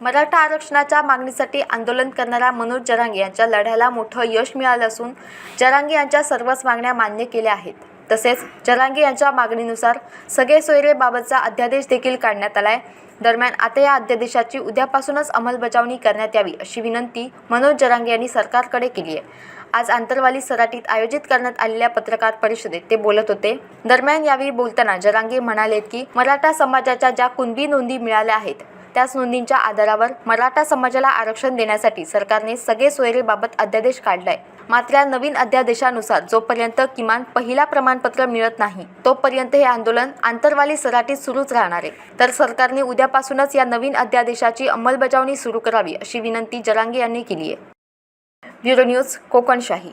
मराठा आरक्षणाच्या मागणीसाठी आंदोलन करणाऱ्या मनोज जरांगे यांच्या लढ्याला मोठं यश मिळालं असून जरांगे यांच्या सर्वच मागण्या मान्य केल्या आहेत. तसेच जरांगे यांच्या मागणीनुसार सगळे सोयरेबाबतचा अध्यादेश देखील काढण्यात आलाय. दरम्यान आता या अध्यादेशाची उद्यापासूनच अंमलबजावणी करण्यात यावी अशी विनंती मनोज जरांगे यांनी सरकारकडे केली आहे. आज आंतरवाली सराटीत आयोजित करण्यात आलेल्या पत्रकार परिषदेत ते बोलत होते. दरम्यान यावेळी बोलताना जरांगे म्हणालेत की मराठा समाजाच्या ज्या कुणबी नोंदी मिळाल्या आहेत त्याच नोंदींच्या आधारावर मराठा समाजाला आरक्षण देण्यासाठी सरकारने सगळे सोयरेबाबत अध्यादेश काढलाय. मात्र या नवीन अध्यादेशानुसार जोपर्यंत किमान पहिला प्रमाणपत्र मिळत नाही तोपर्यंत हे आंदोलन आंतरवाली सराटीत सुरूच राहणार आहे. तर सरकारने उद्यापासूनच या नवीन अध्यादेशाची अंमलबजावणी सुरू करावी अशी विनंती जरांगे यांनी केली आहे. Bureau news Kokanshahi.